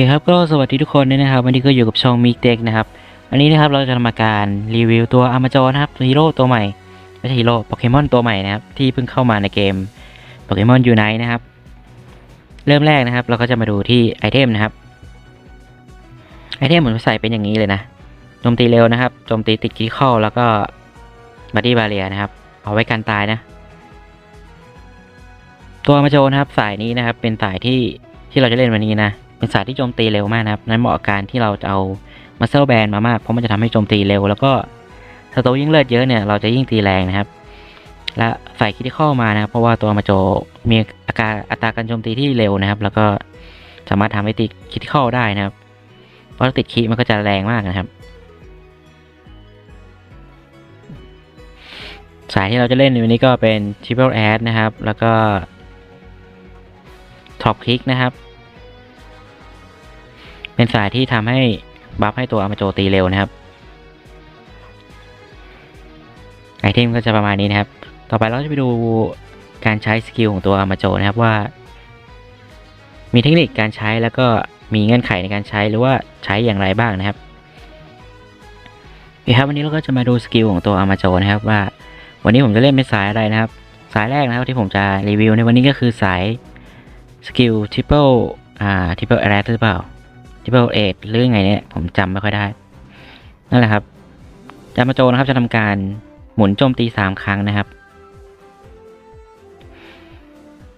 เคครับก็สวัสดีทุกคนด้วยนะครับวันนี้ก็อยู่กับช่องมิกเต็กนะครับวันนี้นะครับเราจะทำการรีวิวตัวอามาจอนะครับฮีโร่ตัวใหม่ไม่ใช่ฮีโร่โปเกมอนตัวใหม่นะครับที่เพิ่งเข้ามาในเกมโปเกมอนยูไนนะครับ เริ่มแรกนะครับ เราก็จะมาดูที่ไอเทมนะครับไอเทมผมใส่เป็นอย่างนี้เลยนะโจมตีเร็วนะครับโจมตีติดคีเข้าแล้วก็บัดดี้บาเรียนะครับ เอาไว้กันตายนะ ตัวอามาโจนะครับสายนี้นะครับ เป็นสายที่ที่เราจะเล่นวันนี้นะ เป็นสายที่โจมตีเร็วมากนะครับ นั้นเหมาะกับการที่เราจะเอามาเซลแบนมามาก เพราะมันจะทำให้โจมตีเร็ว แล้วก็สโตยิ่งเลือดเยอะเนี่ยเราจะยิ่งตีแรงนะครับ และใส่คิดที่เข้ามานะครับ เพราะว่าตัวมาโจมีอาการอัตราการโจมตีที่เร็วนะครับ แล้วก็สามารถทำให้ติดคิดเข้าได้นะครับ เพราะติดคิมันก็จะแรงมากนะครับ สายที่เราจะเล่นในวันนี้ก็เป็น Triple Add นะครับ แล้วก็ Top Click นะครับ เป็นสายที่ทำให้บัฟให้ตัวอามาโจตีเร็วนะครับไอเทมก็จะประมาณนี้นะครับ ต่อไปเราจะไปดูการใช้สกิลของตัวอามาโจนะครับว่า มีเทคนิคการใช้แล้วก็มีเงื่อนไขในการใช้หรือว่าใช้อย่างไรบ้างนะครับคครับวันนี้เราก็จะมาดูสกิลของตัวอามาโจนะครับว่า วันนี้ผมจะเล่นเป็นสายอะไรนะครับ สายแรกนะครับที่ผมจะรีวิวในวันนี้ก็คือสายสกิลทริปเปิลอ่าทริปเปิลแอร์หรือเปล่า ทิเปิลเอทหรือไงเนี่ยผมจำไม่ค่อยได้ นั่นแหละครับจามาโจนะครับจะทำการหมุนโจมตีสามครั้งนะครับ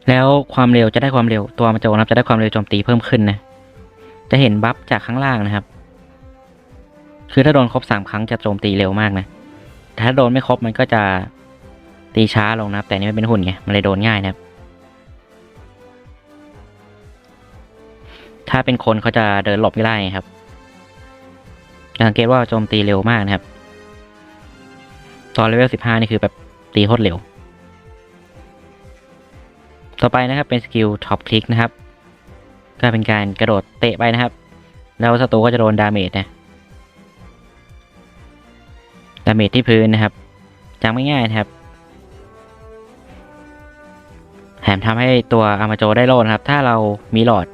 แล้วความเร็วจะได้ความเร็วตัวมาโจนะครับจะได้ความเร็วโจมตีเพิ่มขึ้นนะ จะเห็นบัฟจากข้างล่างนะครับ คือถ้าโดนครบสามครั้งจะโจมตีเร็วมากนะแต่ถ้าโดนไม่ครบมันก็จะตีช้าลงนะครับ แต่นี่ไมันเป็นหุ่นไงมันเลยโดนง่ายนะครับ ถ้าเป็นคนเขาจะเดินหลบไม่ได้ครับสังเกตว่าโจมตีเร็วมากนะครับ ตอนเลเวล15นี่คือแบบตีโคตรเร็ว ต่อไปนะครับเป็นสกิลท็อปคลิกนะครับ ก็เป็นการกระโดดเตะไปนะครับ แล้วศัตรูก็จะโดนดาเมจนะดาเมจที่พื้นนะครับจำง่ายๆนะครับแถมทำให้ตัวอามาโจได้โลนครับ ถ้าเรามีหลอด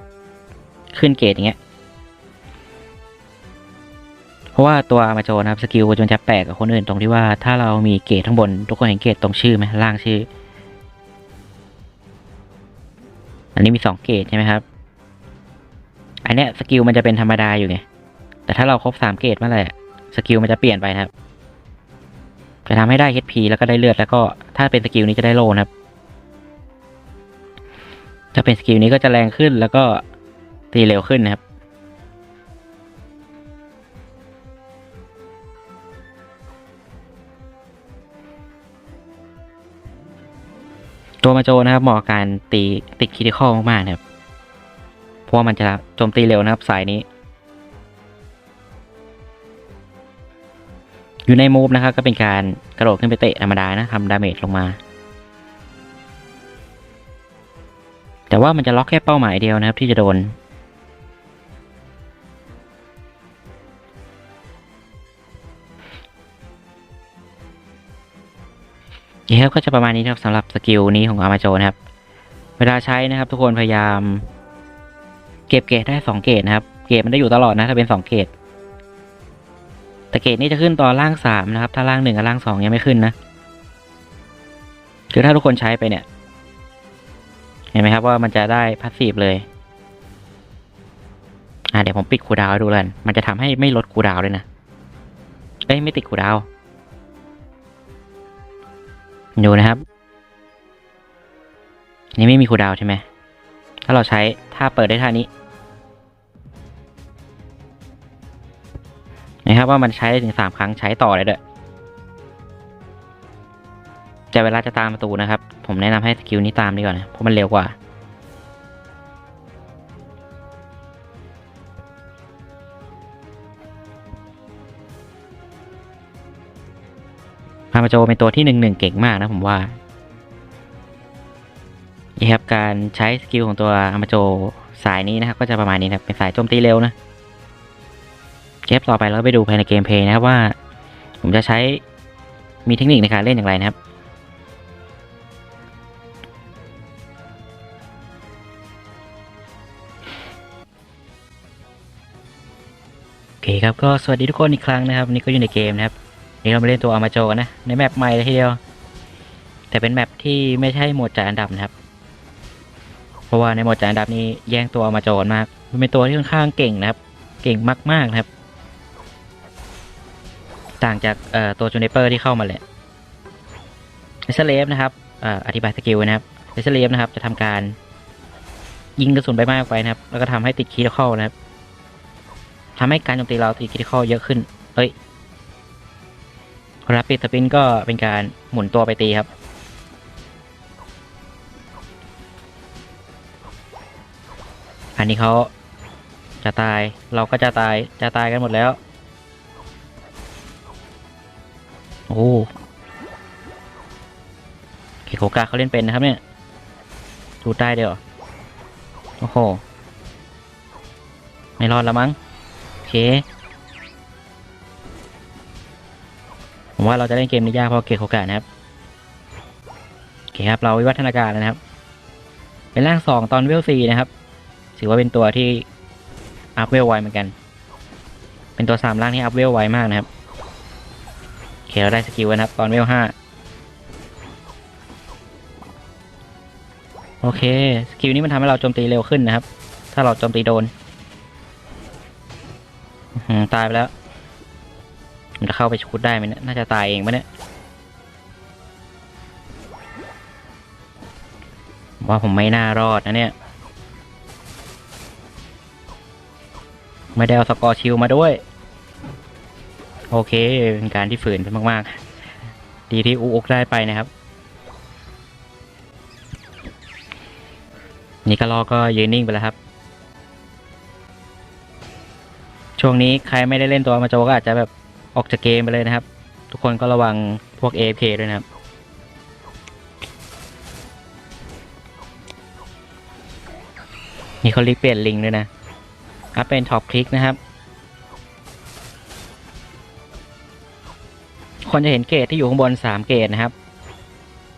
ขึ้นเกรดอย่างเงี้ย เพราะว่าตัวอามาโจนะครับสกิลมันจะแปลกกับคนอื่นตรงที่ว่าถ้าเรามีเกรดข้างบน ทุกคนเห็นเกรดตรงชื่อไหมล่างชื่อ อันนี้มีสองเกรดใช่ไหมครับ อันเนี้ยสกิลมันจะเป็นธรรมดาอยู่ไง แต่ถ้าเราครบสามเกรดเมื่อไหร่สกิลมันจะเปลี่ยนไปนะครับ จะทำให้ได้ HP แล้วก็ได้เลือดแล้วก็ถ้าเป็นสกิลนี้จะได้โลนะครับ ถ้าเป็นสกิลนี้ก็จะแรงขึ้นแล้วก็ ตีเร็วขึ้นนะครับ ตัวมาโจนะครับเหมาะการตีติดคิดิคอลมากๆนะครับ เพราะว่ามันจะโจมตีเร็วนะครับสายนี้ อยู่ในมูฟนะครับก็เป็นการกระโดดขึ้นไปเตะธรรมดานะทำดาเมจลงมาแต่ว่ามันจะล็อกแค่เป้าหมายเดียวนะครับที่จะโดน นี่ครับก็จะประมาณนี้นะครับสำหรับสกิลนี้ของอามาโจนะครับ เวลาใช้นะครับ ทุกคนพยายาม เก็บเกรดได้สองเกรดนะครับ เกรดมันได้อยู่ตลอดนะถ้าเป็นสองเกรดแต่เกรดนี้จะขึ้นตอนล่างสามนะครับ ถ้าล่างหนึ่งกับล่างสองยังไม่ขึ้นนะคือถ้าทุกคนใช้ไปเนี่ย เห็นไหมครับว่ามันจะได้พาสซีฟเลย อ่าเดี๋ยวผมปิดคูดาวดูเลยมันจะทำให้ไม่ลดคูดาวเลยนะเอ้ยไม่ติดคูดาว ดูนะครับ นี่ไม่มีคูดาวใช่ไหม ถ้าเราใช้ถ้าเปิดได้ท่านี้ นะครับว่ามันใช้ได้ถึงสามครั้งใช้ต่อเลยเด้วยแต่เวลาจะตามประตูนะครับ ผมแนะนำให้สกิลนี้ตามดีกว่านะ เพราะมันเร็วกว่า มาโจเป็นตัวที่หนึ่งหนึ่งเก่งมากนะผมว่านี่ครับการใช้สกิลของตัวอามาโจสายนี้นะครับ ก็จะประมาณนี้นะครับเป็นสายโจมตีเร็วนะเกมต่อไปเราไปดูภายในเกมเพย์นะครับว่า ผมจะใช้มีเทคนิคในการเล่นอย่างไรนะครับโอเคครับก็สวัสดีทุกคนอีกครั้งนะครับนี่ก็อยู่ในเกมนะครับ นี่เรามาเล่นตัวอามาโจกันนะ ในแมปใหม่เลยทีเดียว แต่เป็นแมปที่ไม่ใช่โหมดจ่ายอันดับนะครับ เพราะว่าในโหมดจ่ายอันดับนี้แย่งตัวอามาโจกันมาก มันเป็นตัวที่ค่อนข้างเก่งนะครับ เก่งมากๆนะครับ ต่างจากตัวจูเนเปอร์ที่เข้ามาแหละเอสเลฟนะครับออธิบายสกิลนะครับเอสเลฟนะครับ จะทำการยิงกระสุนใบไม้ออกไปนะครับ แล้วก็ทำให้ติดคีย์เข้านะครับทำให้การโจมตีเราตีคริติคอลเยอะขึ้น เอ้ย รับปิดสปินก็เป็นการหมุนตัวไปตีครับ อันนี้เขาจะตายเราก็จะตายจะตายกันหมดแล้ว โอ้เคโคกาเขาเล่นเป็นนะครับเนี่ยดูได้เดียวโอ้โห ไม่รอดล้วมั้ง โอเค ผมว่าเราจะเล่นเกมนี้ยากเพราะเกตโอกาสนะครับโอเคครับเราวิวัฒนาการแล้วนะครับ เป็นร่างสองตอนเวลซีนะครับถือว่าเป็นตัวที่อัพเวลไวเหมือนกัน เป็นตัวสามร่างที่อัพเวลไวมากนะครับโอเคเราได้สกิลแล้วนะครับ ตอนเวลห้าโอเคสกิลนี้มันทำให้เราโจมตีเร็วขึ้นนะครับ ถ้าเราโจมตีโดนตายไปแล้ว มันจะเข้าไปชุดได้ไหมเนี่ย น่าจะตายเองปะเนี่ย ว่าผมไม่น่ารอดนะเนี่ย ไม่ได้เอาสกอร์ชิลมาด้วย โอเค เป็นการที่ฝืนไปมาก ๆ ดีที่อุอุกได้ไปนะครับ นี่ก็รอก็ยืนนิ่งไปแล้วครับช่วงนี้ใครไม่ได้เล่นตัวมาโจก็อาจจะแบบ ออกจากเกมไปเลยนะครับ ทุกคนก็ระวังพวก AFK ด้วยนะครับ นี่เขาลิกเปลี่ยนลิงด้วยนะอัพเป็นท็อปคลิกนะครับ คนจะเห็นเกรดที่อยู่ข้างบน 3 เกรดนะครับ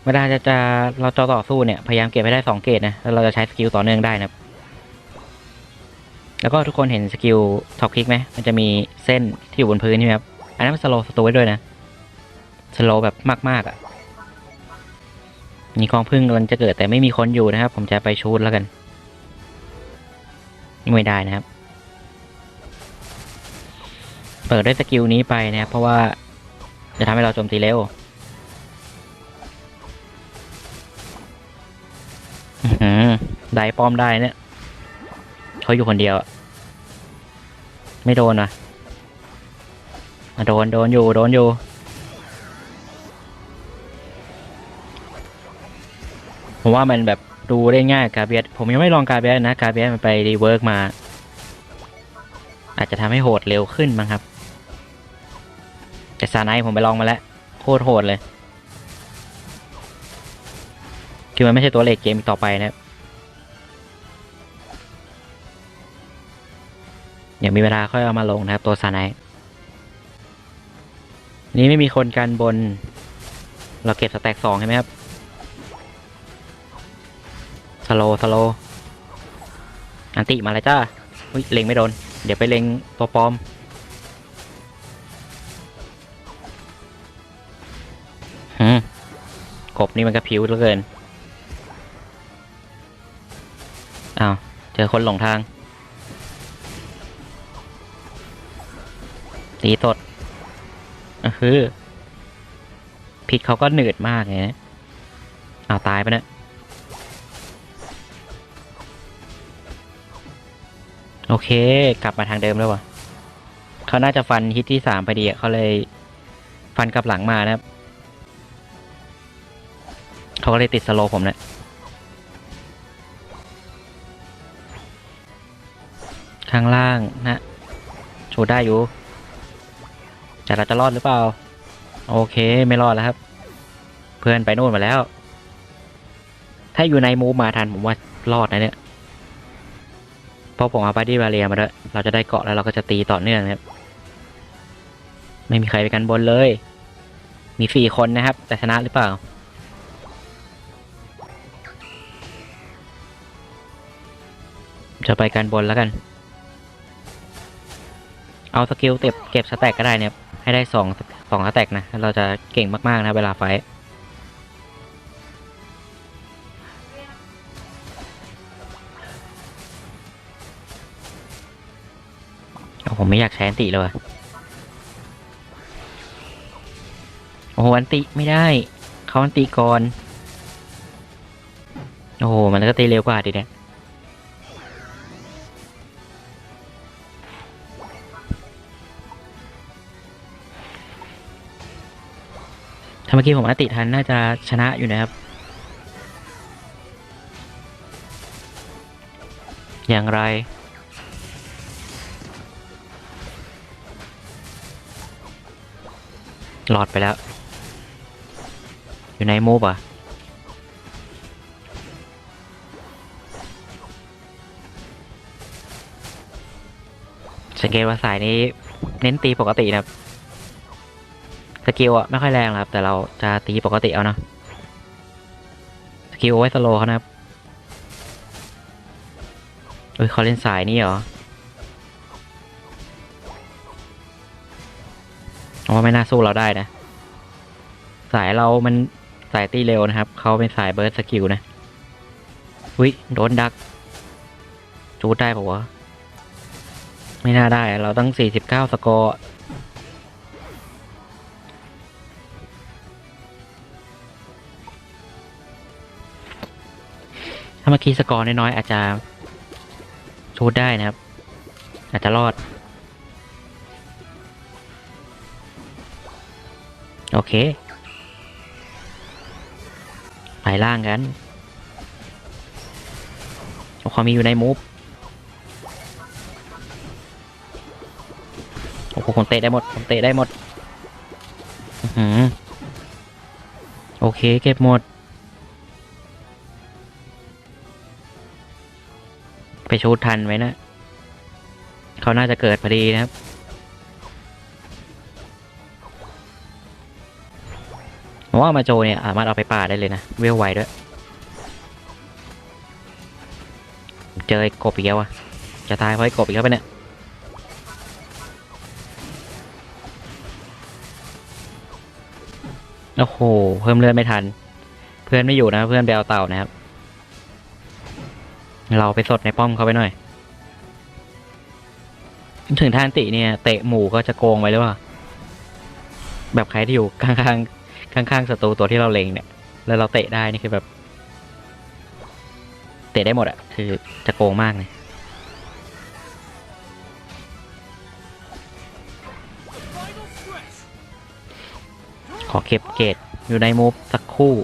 เวลาจะจะเราจะต่อสู้เนี่ย พยายามเก็บให้ได้ 2 เกรดนะแล้วเราจะใช้สกิลต่อเนื่องได้นะครับ แล้วก็ทุกคนเห็นสกิลท็อปคลิกไหมมันจะมีเส้นที่อยู่บนพื้นใช่ไหมครับ อันนั้นมันสโลว์สตูไว้ด้วยนะ สโลว์แบบมากๆอะ่ะมีกองพึ่งกำลังจะเกิดแต่ไม่มีคนอยู่นะครับ ผมจะไปชูดแล้วกัน ไม่ได้นะครับ เปิดด้วยสกิลนี้ไปนะครับเพราะว่าจะทำให้เราโจมตีเร็วอื้อหือได้ป้อมได้เนี่ย เขาอยู่คนเดียว ไม่โดนว่ะ อะโดนโดนอยู่โดนอยู่ผมว่ามันแบบดูได้ง่ายกาเบียสผมยังไม่ลองกาเบียสนะกาเบียสมันไปรีเวิร์กมา อาจจะทำให้โหดเร็วขึ้นมั้งครับ แต่ซาไนผมไปลองมาแล้ว โคตรโหดเลย คือมันไม่ใช่ตัวเลขเกมอีกต่อไปนะครับเดี๋ยวมีเวลาค่อยเอามาลงนะครับตัวซาไน นี่ไม่มีคนกันบน เราเก็บสแต็กสองใช่ไหมครับสโลสโลอันติมาแล้วจ้าอุ้ยเล็งไม่โดน เดี๋ยวไปเล็งตัวปลอม หืมกบนี่มันก็ผิวเหลือเกิน อ้าว เจอคนหลงทาง ตีสด คือพิษเขาก็หนืดมากไงนะอ้าตายไปนี่ยโอเค กลับมาทางเดิมแล้ววะเขาน่าจะฟันฮิตที่สามพอดีอะเขาเลยฟันกลับหลังมานะครับเขาก็เลยติดสโลผมนะข้างล่างนะชูได้อยู่ แต่เราจะรอดหรือเปล่า โอเคไม่รอดแล้วครับ เพื่อนไปโน่นมาแล้ว ถ้าอยู่ในมูมาทันผมว่ารอดนะเนี่ยเพราะผมเอาบาดี้บาเรียมาด้วยเราจะได้เกาะแล้วเราก็จะตีต่อเนื่องครับ ไม่มีใครไปกันบนเลย มีสี่คนนะครับ แต่ชนะหรือเปล่าจะไปกันบนแล้วกัน เอาสกิลเก็บเก็บสแต็กก็ได้เนี่ย ให้ได้สองสองสแต็กนะ เราจะเก่งมาก ๆ นะ เวลาไฟผมไม่อยากใช้อันติเลย โอ้โห อันติไม่ได้ เขาอันติก่อน โอ้โห มันก็ตีเร็วกว่าดิเนี่ย ถ้าเมื่อกี้ผมอติทันน่าจะชนะอยู่นะครับ อย่างไร หลอดไปแล้ว อยู่ในมูฟอะสังเกตว่าสายนี้เน้นตีปกตินะครับ สกิลอะไม่ค่อยแรงครับ แต่เราจะตีปกติเอาเนาะสกิลไว้สโลว์เขานะครับเอ้ยเขาเล่นสายนี่เหรอว่าไม่น่าสู้เราได้นะ สายเรามันสายตีเร็วนะครับ เขาเป็นสายเบิร์ดสกิลนะวิโดนดัก จูดได้ปะวะ ไม่น่าได้ เราตั้ง 49 สกอร์ เมื่อกี้สกอร์น้อยๆอาจจะชูดได้นะครับ อาจจะรอด โอเค ไปล่างกันเอาความมีอยู่ในมูฟโอ้โหผมเตะได้หมดผมเตะได้หมดอื้อหือโอเค เก็บหมด ไปชูดทันไว้นะ เขาน่าจะเกิดพอดีนะครับ ผมว่ามาโจเนี่ยสามารถเอาไปป่าดได้เลยนะ เวลไวด้วย เจอไอ้กบอีกแล้วอะจะตายเพราะไอ้กบอีกแล้วปเนี่ยโอ้โห เพิ่มเลือดไม่ทัน เพื่อนไม่อยู่นะ เพื่อนไปเอาเต่านะครับ เราไปสดในป้อมเขาไปหน่อย ถึงท่านติเนี่ย เตะหมู่ก็จะโกงไปหรือเปล่า แบบใครที่อยู่ข้างๆข้างๆศัตรูตัวที่เราเล็งเนี่ย แล้วเราเตะได้นี่คือแบบ เตะได้หมดอะคือจะโกงมากเลยขอเก็บเกรดอยู่ในมูฟสักคู่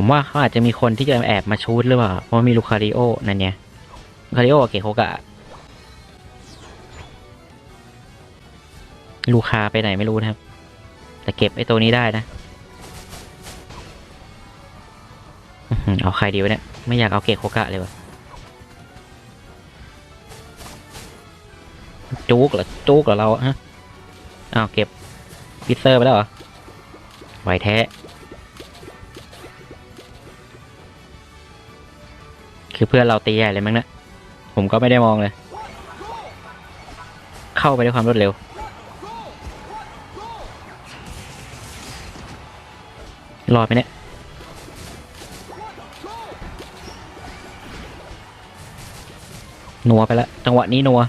ผมว่าเขาอาจจะมีคนที่จะแอบมาชูดหรือเปล่า เพราะมีลูคาริโอนั่นเนี่ยลูคาริโอกับเกโฮกะลูคาไปไหนไม่รู้นะครับ แต่เก็บไอ้ตัวนี้ได้นะเอาใครดีวะเนี่ย ไม่อยากเอาเกโฮกะเลยวะจุกเหรอจุกเหรอเราอะฮะอ้าวเก็บพิเซอร์ไปแล้วเหรอไหวแท้ คือเพื่อนเราตีใหญ่เลยมั้งเนะผมก็ไม่ได้มองเลย เข้าไปด้วยความรวดเร็ว รอดไหมเนี่ย นัวไปแล้ว จังหวะนี้นัว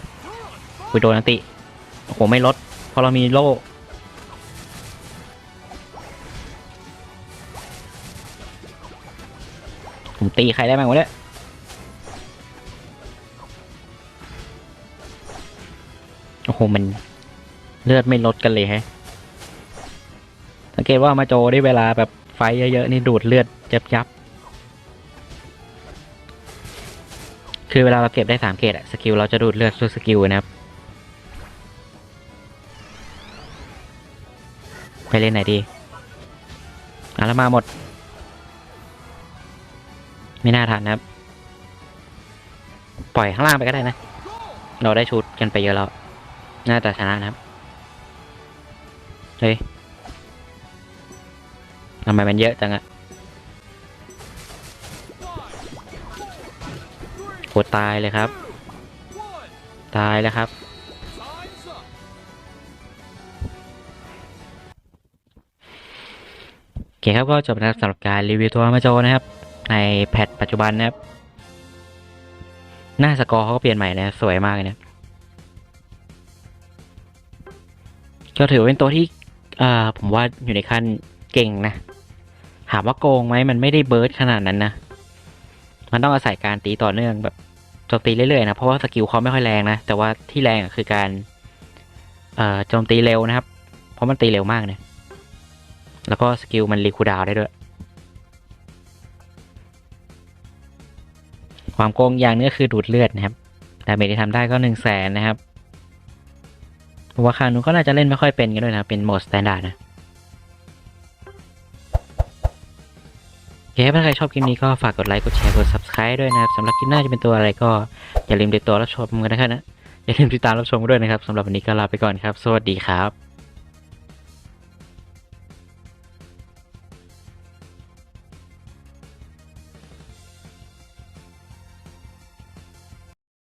คุยโดนอันติ โอ้โห ไม่ลดเพราะเรามีโล่ผมตีใครได้บ้างวะเนี่ย หมันเลือดไม่ลดกันเลยแฮะ สังเกตว่ามาโจได้เวลาแบบไฟเยอะๆนี่ดูดเลือดยับยับ คือเวลาเราเก็บได้สามเกตอะสกิลเราจะดูดเลือดทุกสกิลนะครับ ไปเล่นไหนดีอะแล้วมาหมด ไม่น่าทันนะครับ ปล่อยข้างล่างไปก็ได้นะ เราได้ชุดกันไปเยอะแล้ว น่าจะชนะนะครับ เฮ้ยทำไมมันเยอะจังอะโคตรตายเลยครับซ้ายแล้วครับ โอเคครับก็จบแล้วสำหรับการรีวิวตัวมาโจนะครับ ในแพทปัจจุบันนะครับ หน้าสกอร์เขาก็เปลี่ยนใหม่นะ สวยมากเลยนะ ก็ถือเป็นตัวที่อ่าผมว่าอยู่ในขั้นเก่งนะ ถามว่าโกงไหมมันไม่ได้เบิร์ดขนาดนั้นนะ มันต้องอาศัยการตีต่อเนื่องแบบโจมตีเรื่อยๆนะ เพราะว่าสกิลเขาไม่ค่อยแรงนะ แต่ว่าที่แรงคือการโจมตีเร็วนะครับ เพราะมันตีเร็วมากเนี่ย แล้วก็สกิลมันรีคูดาวได้ด้วย ความโกงอย่างนึงก็คือดูดเลือดนะครับ ดาเมจที่ทำได้ก็หนึ่งแสนนะครับ ผมว่าคานุก็น่าจะเล่นไม่ค่อยเป็นกันด้วยนะ เป็นโหมดสแตนดาร์ดนะโอเคถ้าใครชอบคลิปนี้ก็ฝากกดไลค์ กดแชร์ กด subscribe ด้วยนะครับสำหรับคลิปหน้าจะเป็นตัวอะไรก็อย่าลืมติดตัวรับชมกันนะครับนะ อย่าลืมติดตามรับชมด้วยนะครับสำหรับวันนี้ก็ลาไปก่อนครับ สวัสดีครับ